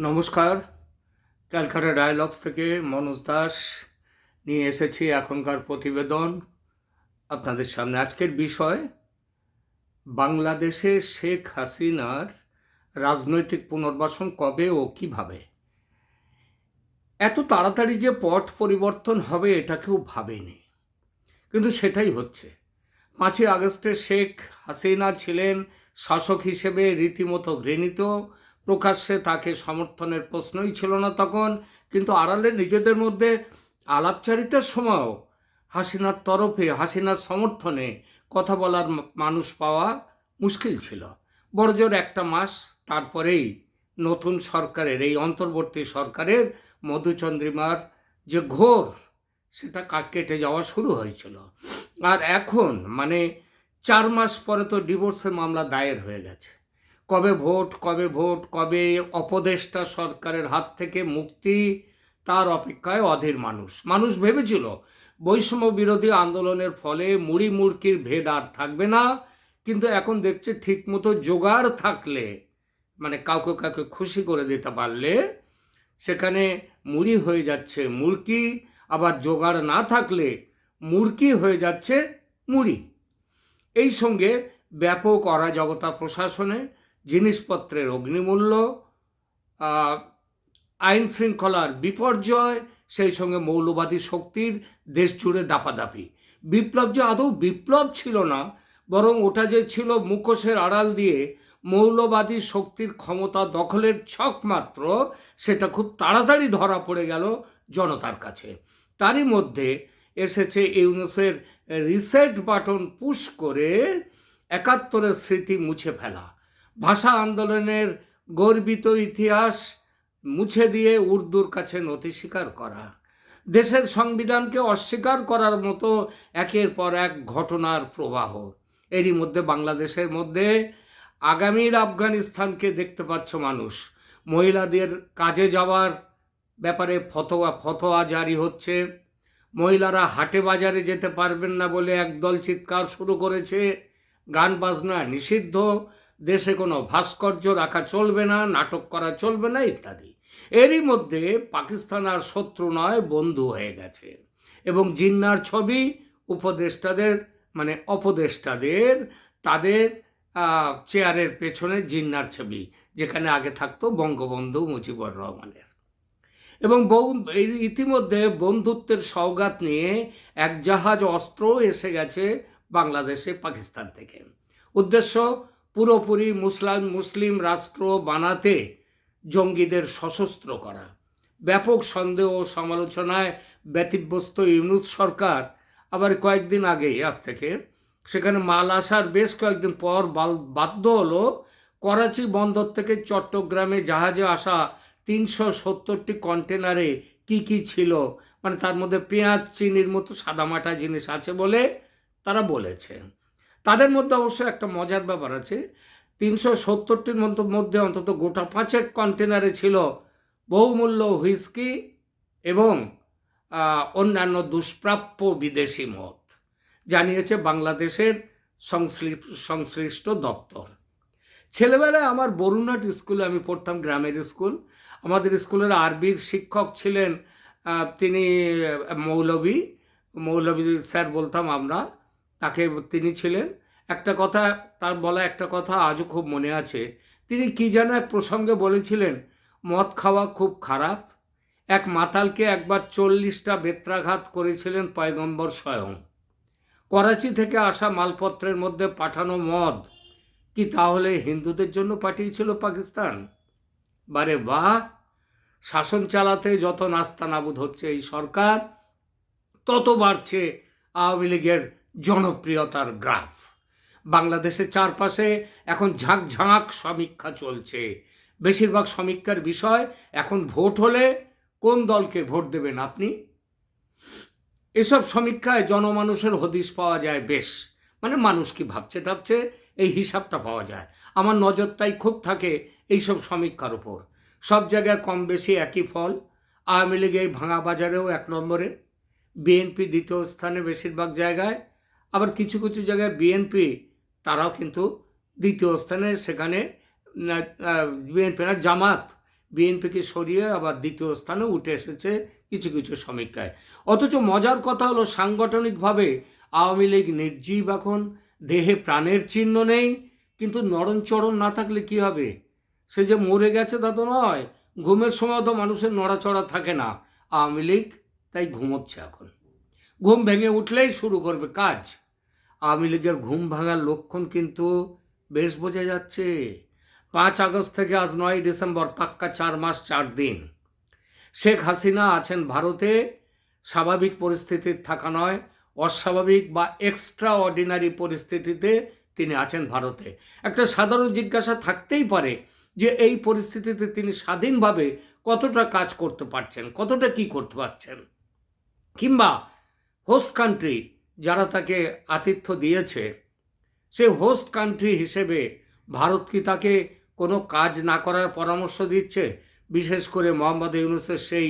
নমস্কার। ক্যালকাটা ডায়ালগস থেকে মনোজ দাস নিয়ে এসেছি এখনকার প্রতিবেদন আপনাদের সামনে। আজকের বিষয়, বাংলাদেশে শেখ হাসিনার রাজনৈতিক পুনর্বাসন কবে ও কীভাবে? এত তাড়াতাড়ি যে পট পরিবর্তন হবে এটা কেউ ভাবেনি। কিন্তু সেটাই হচ্ছে। পাঁচই আগস্টে শেখ হাসিনা ছিলেন শাসক হিসেবে রীতিমতো ঘৃণিত। প্রকাশ্যে তাকে সমর্থনের প্রশ্নই ছিল না তখন, কিন্তু আড়ালে নিজেদের মধ্যে আলাপচারিতার সময়ও হাসিনার তরফে, হাসিনার সমর্থনে কথা বলার মানুষ পাওয়া মুশকিল ছিল। বড়জোর একটা মাস তারপরেই নতুন সরকারের, এই অন্তর্বর্তী সরকারের মধুচন্দ্রিমার যে ঘোর, সেটা কেটে যাওয়া শুরু হয়েছিল। আর এখন মানে চার মাস পরে তো ডিভোর্সের মামলা দায়ের হয়ে গেছে। কবে ভোট কবে ভোট, কবে অপদেষ্টা সরকারের হাত থেকে মুক্তি, তার অপেক্ষায় অধীর মানুষ। মানুষ ভেবেছিল, বৈষম্য বিরোধী আন্দোলনের ফলে মুড়ি মুড়কির ভেদ আর থাকবে না, কিন্তু এখন দেখছে ঠিকমতো জোগাড় থাকলে মানে কাউকে কাউকে খুশি করে দিতে পারলে, সেখানে মুড়ি হয়ে যাচ্ছে মুড়কি, আবার জোগাড় না থাকলে মুড়কি হয়ে যাচ্ছে মুড়ি। এই সঙ্গে ব্যাপক অরাজকতা প্রশাসনে জিনিসপত্রের অগ্নিমূল্য আইন শৃঙ্খলার বিপর্যয়, সেই সঙ্গে মৌলবাদী শক্তির দেশ জুড়ে দাপাদাপি। বিপ্লব যে আদৌ বিপ্লব ছিল না, বরং ওটা যে ছিল মুখোশের আড়াল দিয়ে মৌলবাদী শক্তির ক্ষমতা দখলের ছক মাত্র, সেটা খুব তাড়াতাড়ি ধরা পড়ে গেল জনতার কাছে। তারই মধ্যে এসেছে ইউনুসের রিসেট বাটন পুশ করে একাত্তরের স্মৃতি মুছে ফেলা। ভাষা আন্দোলনের গর্বিত ইতিহাস মুছে দিয়ে উর্দুর কাছে নথি স্বীকার করা। দেশের সংবিধানকে অস্বীকার করার মতো একের পর এক ঘটনার প্রবাহ। এরই মধ্যে বাংলাদেশের মধ্যে আগামীর আফগানিস্তানকে দেখতে পাচ্ছ মানুষ। মহিলাদের কাজে যাওয়ার ব্যাপারে ফতোয়া ফতোয়া জারি হচ্ছে। মহিলারা হাটে বাজারে যেতে পারবেন না বলে একদল চিৎকার শুরু করেছে। গান, বাজনা নিষিদ্ধ। দেশে কোনো ভাস্কর্য রাখা চলবে না, নাটক করা চলবে না, ইত্যাদি। এরই মধ্যে পাকিস্তান আর শত্রু নয়, বন্ধু হয়ে গেছে। এবং জিন্নার ছবি উপদেষ্টাদের মানে অপদেষ্টাদের, তাদের চেয়ারের পেছনে জিন্নার ছবি, যেখানে আগে থাকতো বঙ্গবন্ধু মুজিবুর রহমানের। এবং ইতিমধ্যে বন্ধুত্বের সওগাত নিয়ে এক জাহাজ অস্ত্র এসে গেছে বাংলাদেশে, পাকিস্তান থেকে। উদ্দেশ্য পুরোপুরি মুসলাম, মুসলিম রাষ্ট্র বানাতে জঙ্গিদের সশস্ত্র করা। ব্যাপক সন্দেহ ও সমালোচনায় ব্যতিব্যস্ত ইউনুস সরকার আবার কয়েকদিন আগেই আজ থেকে, সেখানে মাল আসার বেশ কয়েকদিন পর বাধ্য হলো করাচি বন্দর থেকে চট্টগ্রামে জাহাজে আসা তিনশো সত্তরটি কন্টেনারে কি কি ছিল মানে তার মধ্যে পেঁয়াজ, চিনির মতো সাদামাটা জিনিস আছে বলে তারা বলেছে তাদের মধ্যে অবশ্য একটা মজার ব্যাপার আছে। তিনশো সত্তরটির মতো মধ্যে অন্তত গোটা পাঁচেক কন্টেনারে ছিল বহুমূল্য হুইস্কি এবং অন্যান্য দুষ্প্রাপ্য বিদেশি মদ জানিয়েছে বাংলাদেশের সংশ্লি- সংশ্লিষ্ট দপ্তর। ছেলেবেলায় আমার বরুণাট স্কুলে আমি পড়তাম গ্রামের স্কুল। আমাদের স্কুলের আরবির শিক্ষক ছিলেন তিনি আহ, মৌলভী মৌলভী স্যার বলতাম আমরা। তাকে তিনি ছিলেন। একটা কথা, তার বলা একটা কথা আজও খুব মনে আছে। তিনি কি যেন এক প্রসঙ্গে বলেছিলেন, মদ খাওয়া খুব খারাপ। এক মাতালকে একবার চল্লিশটা বেত্রাঘাত করেছিলেন পয়গম্বর স্বয়ং। করাচি থেকে আসা মালপত্রের মধ্যে পাঠানো মদ কি তাহলে হিন্দুদের জন্য পাঠিয়েছিল পাকিস্তান? বারে বাহ! শাসন চালাতে যত নাস্তা নাবুদ হচ্ছে এই সরকার, তত বাড়ছে আওয়ামী লীগের জনপ্রিয়তার গ্রাফ। বাংলাদেশের চারপাশে এখন ঝাঁক ঝাঁক সমীক্ষা চলছে। বেশিরভাগ সমীক্ষার বিষয় এখন ভোট হলে কোন দলকে ভোট দেবেন আপনি? এসব সমীক্ষায় জনমানুষের হদিশ পাওয়া যায় বেশ। মানে মানুষ কি ভাবছে টাবছে এই হিসাবটা পাওয়া যায়। আমার নজর তাই খুব থাকে এইসব সমীক্ষার উপর। সব জায়গায় কম বেশি একই ফল। আওয়ামী লীগ এই ভাঙা বাজারেও এক নম্বরে। বিএনপি দ্বিতীয় স্থানে বেশিরভাগ জায়গায় আবার কিছু কিছু জায়গায় বিএনপি তারাও কিন্তু দ্বিতীয় স্থানে সেখানে বিএনপি না, জামাত বিএনপিকে সরিয়ে আবার দ্বিতীয় স্থানে উঠে এসেছে কিছু কিছু সমীক্ষায়। অথচ মজার কথা হলো সাংগঠনিকভাবে আওয়ামী লীগ নির্জীব এখন, দেহে প্রাণের চিহ্ন নেই, কিন্তু নরণচরণ না থাকলে কি হবে? সে যে মরে গেছে তা তো নয়, ঘুমের সময় তো মানুষের নড়াচড়া থাকে না। আওয়ামী লীগ তাই ঘুমোচ্ছে এখন। ঘুম ভেঙে উঠলেই শুরু করবে কাজ। আওয়ামী লীগের ঘুম ভাঙার লক্ষণ কিন্তু বেশ বোঝা যাচ্ছে। পাঁচ আগস্ট থেকে আজ নয় ডিসেম্বর, পাক্কা চার মাস, চার দিন। শেখ হাসিনা আছেন ভারতে, স্বাভাবিক পরিস্থিতির থাকা নয়, অস্বাভাবিক বা এক্সট্রা অর্ডিনারি পরিস্থিতিতে তিনি আছেন ভারতে। একটা সাধারণ জিজ্ঞাসা থাকতেই পারে যে এই পরিস্থিতিতে তিনি স্বাধীনভাবে কতটা কাজ করতে পারছেন, কতটা কি করতে পারছেন? কিংবা হোস্ট কান্ট্রি যারা তাকে আতিথ্য দিয়েছে, সে হোস্ট কান্ট্রি হিসেবে ভারত কি তাকে কোনো কাজ না করার পরামর্শ দিচ্ছে? বিশেষ করে মোহাম্মদ ইউনুসের সেই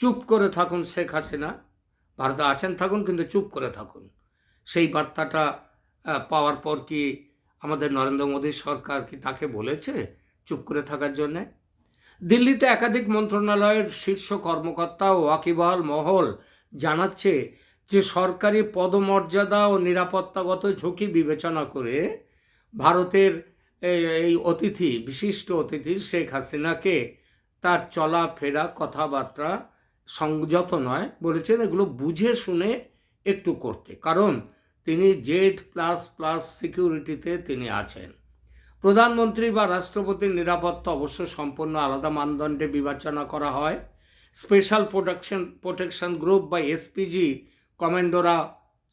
চুপ করে থাকুন শেখ হাসিনা। ভারতে আছেন, থাকুন, কিন্তু চুপ করে থাকুন। সেই বার্তাটা পাওয়ার পর কি আমাদের নরেন্দ্র মোদী সরকার কি তাকে বলেছে চুপ করে থাকার জন্যে? দিল্লিতে একাধিক মন্ত্রণালয়ের শীর্ষ কর্মকর্তা ওয়াকিবহাল মহল জানাচ্ছে যে সরকারি পদমর্যাদা ও নিরাপত্তাগত ঝুঁকি বিবেচনা করে ভারতের এই- অতিথি, বিশিষ্ট অতিথি শেখ হাসিনাকে তার চলাফেরা কথাবার্তা সংযত নয়, বলেছেন এগুলো বুঝে শুনে একটু করতে। কারণ তিনি জেড প্লাস প্লাস সিকিউরিটিতে তিনি আছেন। প্রধানমন্ত্রী বা রাষ্ট্রপতির নিরাপত্তা অবশ্য সম্পূর্ণ আলাদা মানদণ্ডে বিবেচনা করা হয়। স্পেশাল প্রোটেকশন প্রোটেকশন গ্রুপ বা এসপিজি কমান্ডোরা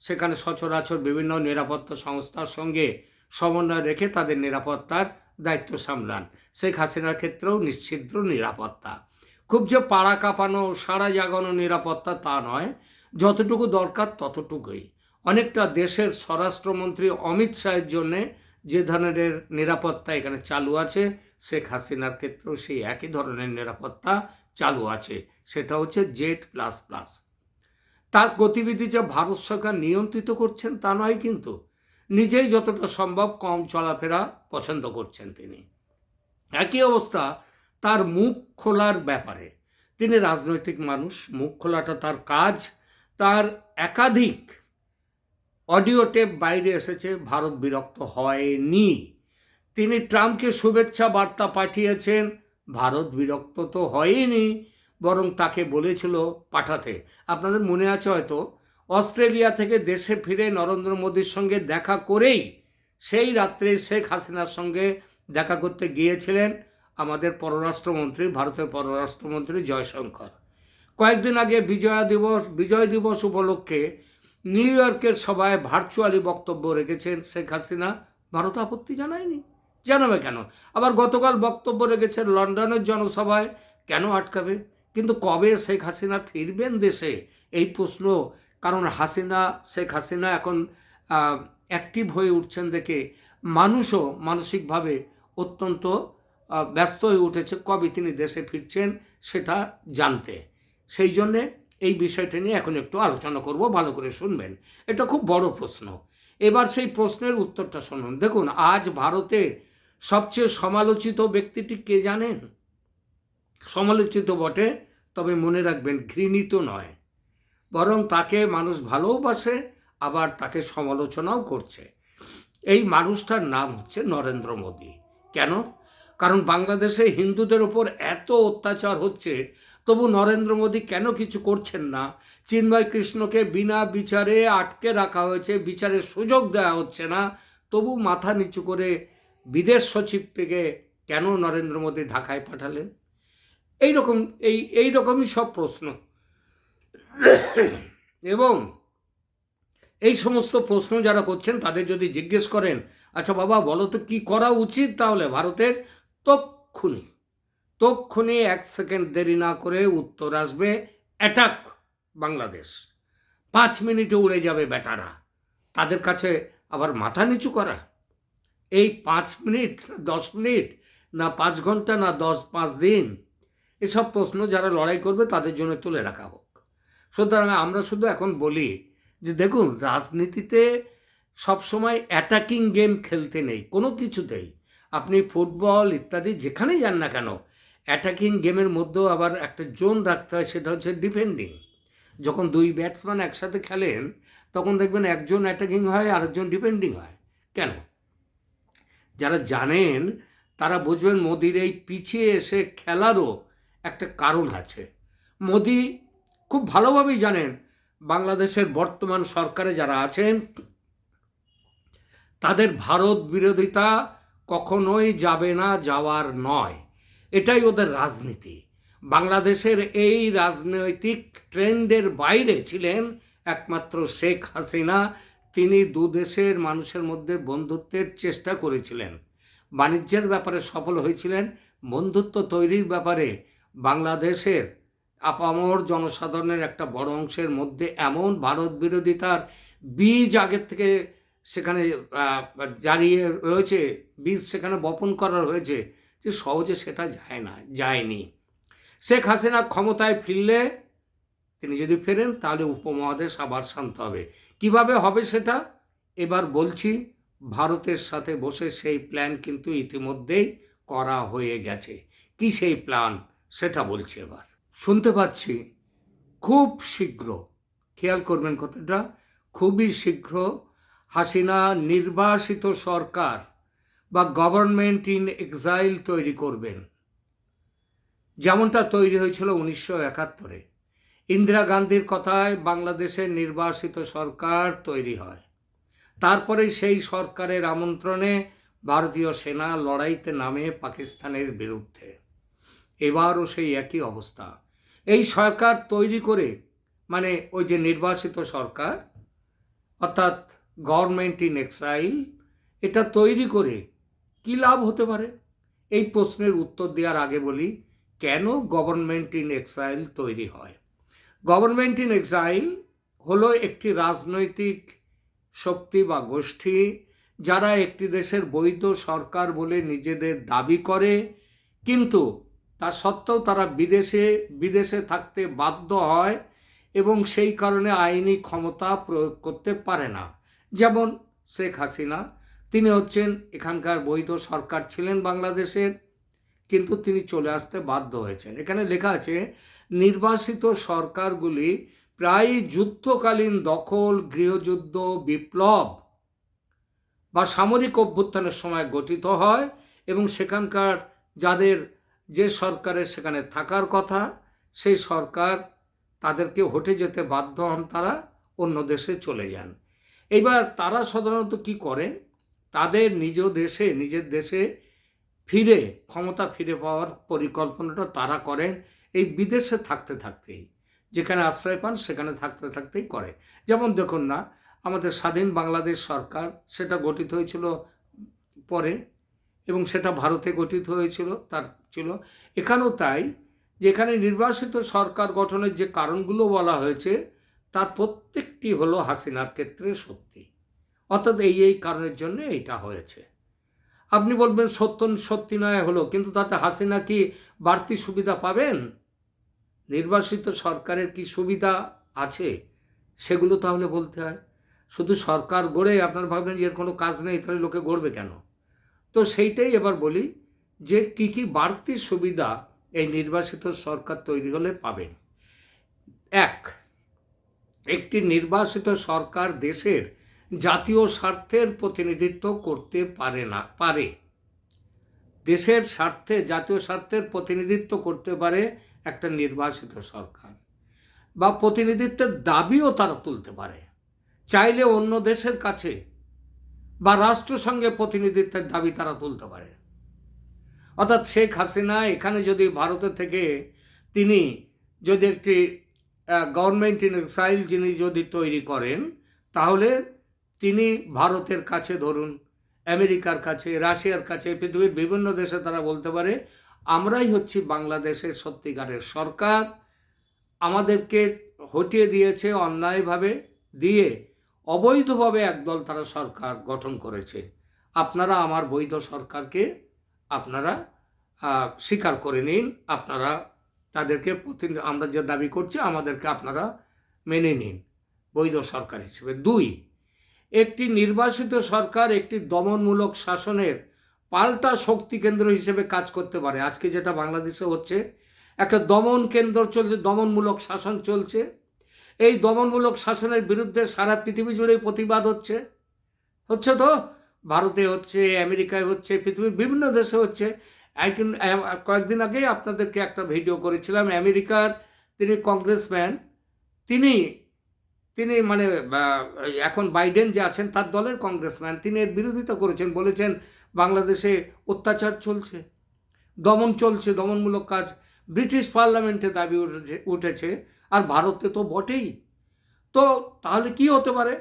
সেখানে সচরাচর বিভিন্ন নিরাপত্তা সংস্থার সঙ্গে সমন্বয় রেখে তাদের নিরাপত্তার দায়িত্ব সামলান। শেখ হাসিনার ক্ষেত্রেও নিশ্চিদ্র নিরাপত্তা। খুব যে পাড়া কাঁপানো সারা জাগানো নিরাপত্তা তা নয়, যতটুকু দরকার ততটুকুই। অনেকটা দেশের স্বরাষ্ট্রমন্ত্রী অমিত শাহের জন্যে যে ধরনের নিরাপত্তা এখানে চালু আছে, শেখ হাসিনার ক্ষেত্রেও সেই একই ধরনের নিরাপত্তা চালু আছে। সেটা হচ্ছে জেড প্লাস প্লাস। তার গতিবিধি যে ভারত সরকার নিয়ন্ত্রিত করছেন তা নয় কিন্তু নিজেই যতটা সম্ভব কম চলাফেরা পছন্দ করছেন তিনি। একই অবস্থা তার মুখ খোলার ব্যাপারে। তিনি রাজনৈতিক মানুষ, মুখ খোলাটা তার কাজ। তার একাধিক অডিও টেপ বাইরে এসেছে, ভারত বিরক্ত হয়নি। তিনি ট্রাম্পকে শুভেচ্ছা বার্তা পাঠিয়েছেন, ভারত বিরক্ত তো হয়নি। বরং তাকে বলেছিল পাঠাতে। আপনাদের মনে আছে হয়তো? অস্ট্রেলিয়া থেকে দেশে ফিরে নরেন্দ্র মোদীর সঙ্গে দেখা করেই সেই রাত্রে শেখ হাসিনার সঙ্গে দেখা করতে গিয়েছিলেন আমাদের পররাষ্ট্রমন্ত্রী, ভারতের পররাষ্ট্রমন্ত্রী জয়শঙ্কর। কয়েকদিন আগে বিজয়া দিবস, বিজয় দিবস উপলক্ষে নিউ ইয়র্কের সভায় ভার্চুয়ালি বক্তব্য রেখেছেন শেখ হাসিনা। ভারত আপত্তি জানায়নি। জানাবে কেন? আবার গতকাল বক্তব্য রেখেছেন লন্ডনের জনসভায়। কেন আটকাবে? কিন্তু কবে শেখ হাসিনা ফিরবেন দেশে? এই প্রশ্ন, কারণ হাসিনা, শেখ হাসিনা এখন অ্যাক্টিভ হয়ে উঠছেন দেখে। মানুষও মানসিকভাবে অত্যন্ত ব্যস্ত হয়ে উঠেছে কবে তিনি দেশে ফিরছেন সেটা জানতে। সেই জন্যে এই বিষয়টা নিয়ে এখন একটু আলোচনা করব, ভালো করে শুনবেন। এটা খুব বড় প্রশ্ন। এবার সেই প্রশ্নের উত্তরটা শুনুন। দেখুন, আজ ভারতে সবচেয়ে সমালোচিত ব্যক্তিটি কে জানেন? সমালোচিত বটে, তবে মনে রাখবেন ঘৃণিত নয়। বরং তাকে মানুষ ভালোবাসে, আবার তাকে সমালোচনাও করছে। এই মানুষটার নাম হচ্ছে নরেন্দ্র মোদী। কেন? কারণ বাংলাদেশে হিন্দুদের ওপর এত অত্যাচার হচ্ছে, তবু নরেন্দ্র মোদী কেন কিছু করছেন না? চিন্ময় কৃষ্ণকে বিনা বিচারে আটকে রাখা হয়েছে, বিচারের সুযোগ দেওয়া হচ্ছে না। তবু মাথা নিচু করে বিদেশ সচিবকে কেন নরেন্দ্র মোদী ঢাকায় পাঠালেন? এই রকম এই এই রকমই সব প্রশ্ন। এবং এই সমস্ত প্রশ্ন যারা করছেন, তাদের যদি জিজ্ঞেস করেন আচ্ছা বাবা, বলো তো কী করা উচিত তাহলে ভারতের? তক্ষুনি তক্ষুনি এক সেকেন্ড দেরি না করে উত্তর আসবে, অ্যাটাক বাংলাদেশ। পাঁচ মিনিটে উড়ে যাবে বেটারা। তাদের কাছে আবার মাথা নিচু করা। এই পাঁচ মিনিট, দশ মিনিট, না পাঁচ ঘণ্টা, না দশ, পাঁচ দিন এসব প্রশ্ন যারা লড়াই করবে তাদের জন্য তুলে রাখা হোক। সুতরাং আমরা শুধু এখন বলি যে দেখুন, রাজনীতিতে সবসময় অ্যাটাকিং গেম খেলতে নেই, কোনো কিছুতেই। আপনি ফুটবল ইত্যাদি যেখানেই যান না কেন অ্যাটাকিং গেমের মধ্যেও আবার একটা জোন রাখতে হয়, সেটা হচ্ছে ডিফেন্ডিং যখন দুই ব্যাটসম্যান একসাথে খেলেন, তখন দেখবেন একজন অ্যাটাকিং হয়, আরেকজন ডিফেন্ডিং হয়। কেন? যারা জানেন, তারা বুঝবেন মোদির এই পিছিয়ে এসে খেলারও একটা কারণ আছে। মোদি খুব ভালোভাবেই জানেন, বাংলাদেশের বর্তমান সরকারে যারা আছেন, তাদের ভারত বিরোধিতা কখনোই যাবে না, যাওয়ার নয়। এটাই ওদের রাজনীতি। বাংলাদেশের এই রাজনৈতিক ট্রেন্ডের বাইরে ছিলেন একমাত্র শেখ হাসিনা। তিনি দু দেশের মানুষের মধ্যে বন্ধুত্বের চেষ্টা করেছিলেন। বাণিজ্যের ব্যাপারে সফল হয়েছিলেন, বন্ধুত্ব তৈরির ব্যাপারে বাংলাদেশের আপামর জনসাধারণের একটা বড় অংশের মধ্যে এমন ভারত বিরোধিতার বীজ আগের থেকে সেখানে জারিয়ে রয়েছে, বীজ সেখানে বপন করা হয়েছে যে সহজে সেটা যায় না, যায়নি। শেখ হাসিনা ক্ষমতায় ফিরলে তিনি যদি ফেরেন তাহলে উপমহাদেশ আবার শান্ত হবে। কীভাবে হবে সেটা এবার বলছি, ভারতের সাথে বসে সেই প্ল্যান কিন্তু ইতিমধ্যেই করা হয়ে গেছে। কি সেই প্ল্যান সেটা বলছি এবার। শুনতে পাচ্ছি, খুব শীঘ্র, খেয়াল করবেন কথাটা, খুবই শীঘ্র হাসিনা নির্বাসিত সরকার বা গভর্নমেন্ট ইন এক্সাইল তৈরি করবেন। যেমনটা তৈরি হয়েছিল উনিশশো একাত্তরে। ইন্দিরা গান্ধীর কথায় বাংলাদেশের নির্বাসিত সরকার তৈরি হয়। তারপরে সেই সরকারের আমন্ত্রণে ভারতীয় সেনা লড়াইতে নামে পাকিস্তানের বিরুদ্ধে। এবারও সেই একই অবস্থা। এই সরকার তৈরি করে মানে ওই যে নির্বাচিত সরকার, অর্থাৎ গভর্নমেন্ট ইন এক্সাইল এটা তৈরি করে কী লাভ হতে পারে? এই প্রশ্নের উত্তর দেওয়ার আগে বলি, কেন গভর্নমেন্ট ইন এক্সাইল তৈরি হয়? গভর্নমেন্ট ইন এক্সাইল হলো একটি রাজনৈতিক শক্তি বা গোষ্ঠী যারা একটি দেশের বৈধ সরকার বলে নিজেদের দাবি করে, কিন্তু তা সত্ত্বেও তারা বিদেশে বিদেশে থাকতে বাধ্য হয় এবং সেই কারণে আইনি ক্ষমতা প্রয়োগ করতে পারে না। যেমন শেখ হাসিনা, তিনি হচ্ছেন এখানকার বৈধ সরকার ছিলেন বাংলাদেশের, কিন্তু তিনি চলে আসতে বাধ্য হয়েছেন। এখানে লেখা আছে, নির্বাসিত সরকারগুলি প্রায় যুদ্ধকালীন দখল, গৃহযুদ্ধ, বিপ্লব বা সামরিক অভ্যুত্থানের সময় গঠিত হয় এবং সেখানকার যাদের যে সরকারের সেখানে থাকার কথা, সেই সরকার তাদেরকে হটে যেতে বাধ্য হন তারা অন্য দেশে চলে যান। এবার তারা সাধারণত কি করেন? তাদের নিজ দেশে, নিজের দেশে ফিরে, ক্ষমতা ফিরে পাওয়ার পরিকল্পনাটা তারা করেন এই বিদেশে থাকতে থাকতেই। যেখানে আশ্রয় পান, সেখানে থাকতে থাকতেই করে। যেমন দেখুন না, আমাদের স্বাধীন বাংলাদেশ সরকার, সেটা গঠিত হয়েছিল পরে এবং সেটা ভারতে গঠিত হয়েছিল, তার ছিল। এখানেও তাই, যেখানে নির্বাসিত সরকার গঠনের যে কারণগুলো বলা হয়েছে, তার প্রত্যেকটি হলো হাসিনার ক্ষেত্রে সত্যি। অর্থাৎ এই এই কারণের জন্য এইটা হয়েছে। আপনি বলবেন সত্য, সত্যি নয় হলো, কিন্তু তাতে হাসিনা কি বাড়তি সুবিধা পাবেন? নির্বাসিত সরকারের কি সুবিধা আছে? সেগুলো তাহলে বলতে হয়। শুধু সরকার গড়ে আপনার ভাববেন যে এর কোনো কাজ নেই, তাহলে লোকে গড়বে কেন? তো সেইটাই এবার বলি যে কি কি বাড়তি সুবিধা এই নির্বাসিত সরকার তৈরি হলে পাবেন। এক, একটি নির্বাসিত সরকার দেশের জাতীয় স্বার্থের প্রতিনিধিত্ব করতে পারে না, পারে। দেশের স্বার্থে, জাতীয় স্বার্থের প্রতিনিধিত্ব করতে পারে একটা নির্বাসিত সরকার। বা প্রতিনিধিত্বের দাবিও তারা তুলতে পারে। চাইলে অন্য দেশের কাছে বা রাষ্ট্রসংঘে প্রতিনিধিত্বের দাবি তারা তুলতে পারে। অর্থাৎ শেখ হাসিনা এখানে যদি ভারতের থেকে তিনি যদি একটি গভর্নমেন্ট ইন এক্সাইল যিনি যদি তৈরি করেন, তাহলে তিনি ভারতের কাছে ধরুন, আমেরিকার কাছে, রাশিয়ার কাছে, পৃথিবীর বিভিন্ন দেশে তারা বলতে পারে, আমরাই হচ্ছি বাংলাদেশের সত্যিকারের সরকার। আমাদেরকে হটিয়ে দিয়েছে অন্যায়ভাবে, দিয়ে অবৈধভাবে একদল তারা সরকার গঠন করেছে। আপনারা আমার বৈধ সরকারকে আপনারা স্বীকার করে নিন। আপনারা তাদেরকে প্রতি- আমরা যে দাবি করছি, আমাদেরকে আপনারা মেনে নিন। বৈধ সরকার হিসেবে। দুই, একটি নির্বাসিত সরকার একটি দমনমূলক শাসনের পাল্টা শক্তি কেন্দ্র হিসেবে কাজ করতে পারে। আজকে যেটা বাংলাদেশে হচ্ছে, একটা দমন কেন্দ্র চলছে, দমনমূলক শাসন চলছে। এই দমনমূলক শাসনের বিরুদ্ধে সারা পৃথিবী জুড়েই প্রতিবাদ হচ্ছে। হচ্ছে তো? ভারতে হচ্ছে, আমেরিকায় হচ্ছে, পৃথিবীর বিভিন্ন দেশে হচ্ছে। একদিন কয়েকদিন আগেই আপনাদেরকে একটা ভিডিও করেছিলাম। আমেরিকার তিনি কংগ্রেসম্যান, তিনি তিনি মানে এখন বাইডেন যে আছেন, তার দলের কংগ্রেসম্যান। তিনি এর বিরোধিতা করেছেন, বলেছেন বাংলাদেশে অত্যাচার চলছে, দমন চলছে, দমনমূলক কাজ ব্রিটিশ পার্লামেন্টে দাবি উঠেছে। আর ভারতে তো বটেই। তো তাহলে কি হতে পারে?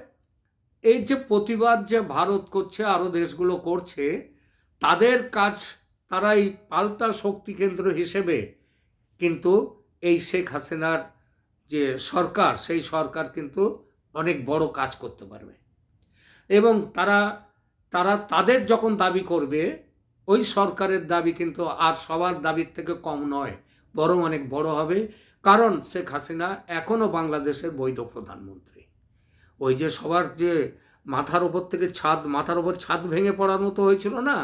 এই যে প্রতিবাদ যে ভারত করছে আরও দেশগুলো করছে, তাদের কাজ তারা এই পাল্টা শক্তি কেন্দ্র হিসেবে কিন্তু এই শেখ হাসিনার যে সরকার, সেই সরকার কিন্তু অনেক বড় কাজ করতে পারবে। এবং তারা তারা তাদের যখন দাবি করবে, ওই সরকারের দাবি কিন্তু আর সবার দাবির থেকে কম নয়, বরং অনেক বড় হবে। কারণ শেখ হাসিনা এখনও বাংলাদেশের বৈধ প্রধানমন্ত্রী। ওই যে সবার যে মাথার ওপর থেকে ছাদ, মাথার ওপর ছাদ ভেঙে পড়ার মতো হয়েছিল না?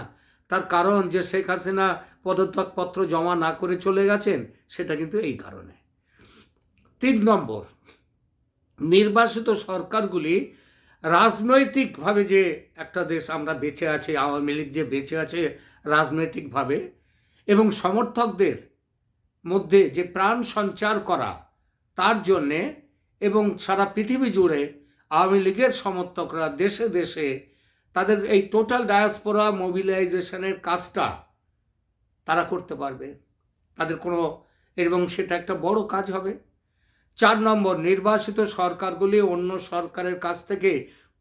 তার কারণ যে শেখ হাসিনা পদত্যাগপত্র জমা না করে চলে গেছেন, সেটা কিন্তু এই কারণে। তিন নম্বর, নির্বাসিত সরকারগুলি রাজনৈতিকভাবে যে একটা দেশ আমরা বেঁচে আছি, আওয়ামী লীগ যে বেঁচে আছে রাজনৈতিকভাবে এবং সমর্থকদের মধ্যে যে প্রাণ সঞ্চার করা, তার জন্যে এবং সারা পৃথিবী জুড়ে আওয়ামী লীগের সমর্থকরা দেশে দেশে তাদের এই টোটাল ডায়াসপোরা মোবিলাইজেশনের কাজটা তারা করতে পারবে। তাদের কোনো, এবং সেটা একটা বড় কাজ হবে। চার নম্বর, নির্বাসিত সরকারগুলি অন্য সরকারের কাছ থেকে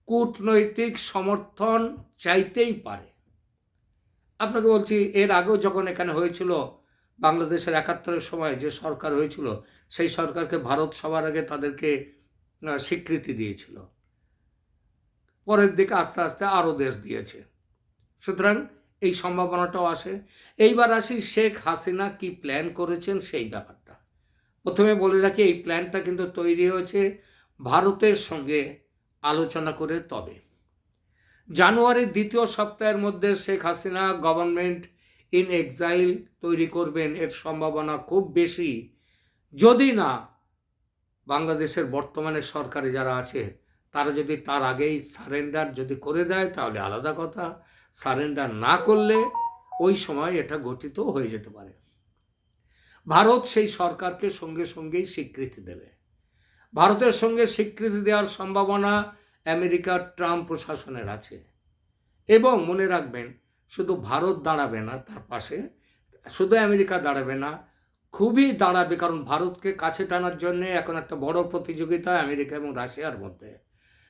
কূটনৈতিক সমর্থন চাইতেই পারে। আপনাকে বলছি, এর আগেও যখন এখানে হয়েছিল বাংলাদেশের একাত্তরের সময় যে সরকার হয়েছিল, সেই সরকারকে ভারত সবার আগে তাদেরকে স্বীকৃতি দিয়েছিল। পরের দিকে আস্তে আস্তে আরও দেশ দিয়েছে। সুতরাং এই সম্ভাবনাটাও আসে। এইবার আসি শেখ হাসিনা কি প্ল্যান করেছেন সেই ব্যাপারটা। প্রথমে বলে রাখি, এই প্ল্যানটা কিন্তু তৈরি হয়েছে ভারতের সঙ্গে আলোচনা করে তবে। জানুয়ারির দ্বিতীয় সপ্তাহের মধ্যে Sheikh Hasina government in exile তৈরি করবেন এর সম্ভাবনা খুব বেশি। যদি না, বাংলাদেশের বর্তমানে সরকারে যারা আছে, তারা যদি তার আগেই সারেন্ডার যদি করে দেয়, তাহলে আলাদা কথা। সারেন্ডার না করলে ওই সময় এটা গঠিত হয়ে যেতে পারে। ভারত সেই সরকারকে সঙ্গে সঙ্গেই স্বীকৃতি দেবে। ভারতের সঙ্গে স্বীকৃতি দেওয়ার সম্ভাবনা আমেরিকার ট্রাম্প প্রশাসনের আছে। এবং মনে রাখবেন শুধু ভারত দাঁড়াবে না তার পাশে, শুধু আমেরিকা দাঁড়াবে না, খুবই দাঁড়াবে, কারণ ভারতকে কাছে টানার জন্যে এখন একটা বড় প্রতিযোগিতা আমেরিকা এবং রাশিয়ার মধ্যে।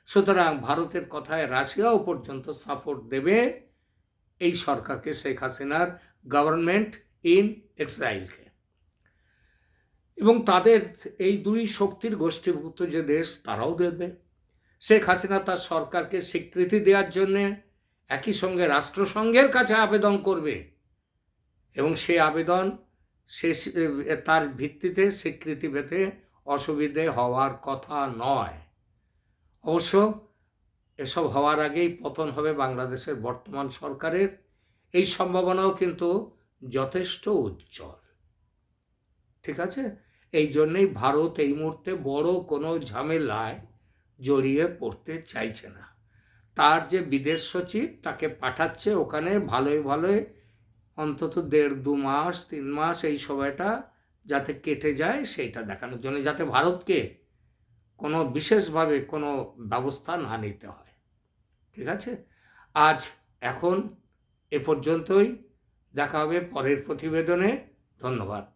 সুতরাং ভারতের কথায় রাশিয়াও পর্যন্ত সাপোর্ট দেবে এই সরকারকে, শেখ হাসিনার গভর্নমেন্ট ইন ইসরায়েলকে এবং তাদের এই দুই শক্তির গোষ্ঠীভুক্ত যে দেশ, তারাও দেবে। শেখ হাসিনা তার সরকারকে স্বীকৃতি দেওয়ার জন্যে একই সঙ্গে রাষ্ট্রসংঘের কাছে আবেদন করবে। এবং সেই আবেদন সে তার ভিত্তিতে স্বীকৃতি পেতে অসুবিধে হওয়ার কথা নয়। অবশ্য এসব হওয়ার আগেই পতন হবে বাংলাদেশের বর্তমান সরকারের। এই সম্ভাবনাও কিন্তু যথেষ্ট উজ্জ্বল। ঠিক আছে? এই জন্যেই ভারত এই মুহূর্তে বড় কোনো ঝামেলায় জড়িয়ে পড়তে চাইছে না। তার যে বিদেশ সচিব তাকে পাঠাচ্ছে ওখানে ভালোই ভালোই। অন্তত দেড়, দু মাস, তিন মাস এই সময়টা যাতে কেটে যায় সেইটা দেখানোর জন্য, যাতে ভারতকে কোনো বিশেষভাবে কোনো ব্যবস্থা না নিতে হয়। ঠিক আছে? আজ এখন এ পর্যন্তই। দেখা হবে পরের প্রতিবেদনে। ধন্যবাদ।